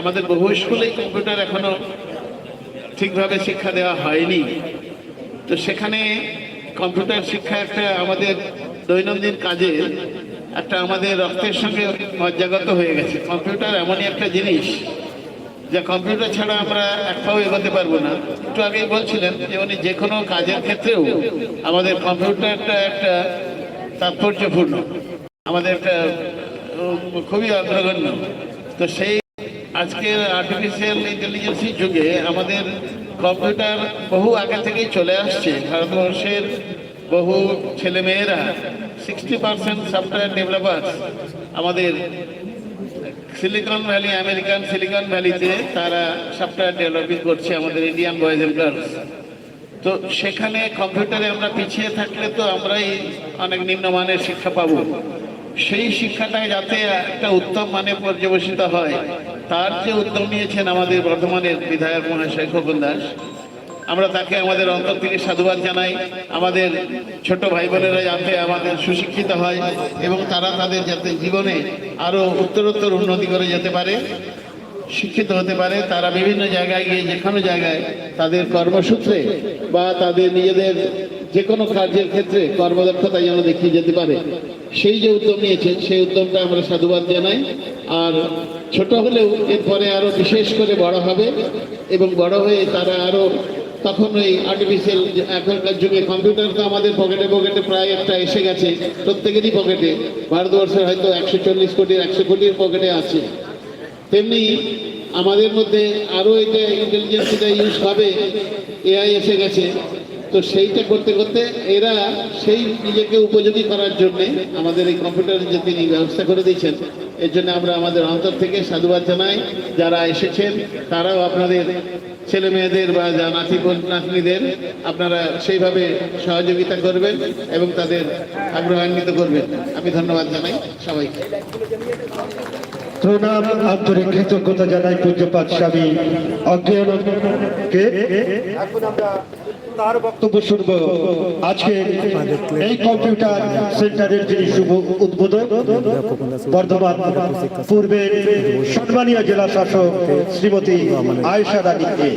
আমাদের বহু স্কুলেই কম্পিউটার এখনও ঠিকভাবে শিক্ষা দেওয়া হয়নি। তো সেখানে কম্পিউটার শিক্ষা একটা আমাদের দৈনন্দিন কাজে একটা আমাদের রক্তের সঙ্গে মজ্জাগত হয়ে গেছে। কম্পিউটার এমনই একটা জিনিস যে কম্পিউটার ছাড়া আমরা এক পাও এগোতে পারব না। একটু আগেই বলছিলেন যে উনি যে কোনো কাজের ক্ষেত্রেও আমাদের কম্পিউটারটা একটা তাৎপর্যপূর্ণ। আমাদের একটা খুবই অগ্রগণ্য। তো সেই আজকের আর্টিফিশিয়াল ইন্টেলিজেন্সের যুগে আমাদের কম্পিউটার বহু আগে থেকেই চলে আসছে। ভারতবর্ষের বহু ছেলেমেয়েরা সিক্সটি পার্সেন্ট সফটওয়্যার ডেভেলপার আমাদের সিলিকন ভ্যালি আমেরিকান সিলিকন ভ্যালিতে তারা সফটওয়্যার ডেভেলপিং করছে আমাদের ইন্ডিয়ান বয়েজ এন্ড গার্লস তো সেখানে কম্পিউটারে আমরা পিছিয়ে থাকলে তো আমরাই অনেক নিম্নমানের শিক্ষা পাবো। সেই শিক্ষাটা যাতে একটা উত্তম মানে পর্যবেসিত হয়। তার যে উদ্যোগ নিয়েছেন আমাদের বর্ধমানের বিধায়ক মহাশয় খোকন দাস। আমরা তাকে আমাদের অন্তর থেকে সাধুবাদ জানাই। আমাদের ছোট ভাই বোনেরা যাতে আমাদের সুশিক্ষিত হয় এবং তারা তাদের যাতে জীবনে আরও উত্তরোত্তর উন্নতি করে যেতে পারে, শিক্ষিত হতে পারে, তারা বিভিন্ন জায়গায় গিয়ে যে কোনো জায়গায় তাদের কর্মসূত্রে বা তাদের নিজেদের যে কোনো কার্যের ক্ষেত্রে কর্মদক্ষতা যেন দেখিয়ে যেতে পারে। সেই যে উদ্যম নিয়েছেন, সেই উদ্যমটা আমরা সাধুবাদ জানাই। আর ছোট হলেও এরপরে আরও বিশেষ করে বড় হবে এবং বড় হয়ে তারা আরও তখন ওই আর্টিফিশিয়াল এখনকার যুগে কম্পিউটার তো আমাদের পকেটে পকেটে প্রায় একটা এসে গেছে, প্রত্যেকেরই পকেটে ভারতবর্ষের হয়তো একশো চল্লিশ কোটির একশো কোটির পকেটে আছে। তেমনি আমাদের মধ্যে আরও এটা ইন্টেলিজেন্সিটা ইউজ হবে এআই এসে গেছে। তো সেইটা করতে করতে এরা সেই নিজেকে উপযোগী করার জন্যে আমাদের এই কম্পিউটারের যে তিনি ব্যবস্থা করে দিয়েছেন এর জন্য আমরা আমাদের অন্তর থেকে সাধুবাদ জানাই। যারা এসেছেন তারাও আপনাদের ছেলে মেয়েদের বা যা নাতি নাতনিদের আপনারা সেইভাবে সহযোগিতা করবেন এবং তাদের আগ্রহান্বিত করবেন। আমি ধন্যবাদ জানাই সবাইকে। প্রণাম আন্তরিক কৃতজ্ঞতা জানাই পূজ্যপাত স্বামী। অজ্ঞানকে এখন আমরা তার বক্তব্য শুনব। আজকে এই কম্পিউটার সেন্টারের যিনি শুভ উদ্বোধন বর্ধমান, পূর্বের সম্মানীয় জেলা শাসক শ্রীমতী আয়েশা রানীকে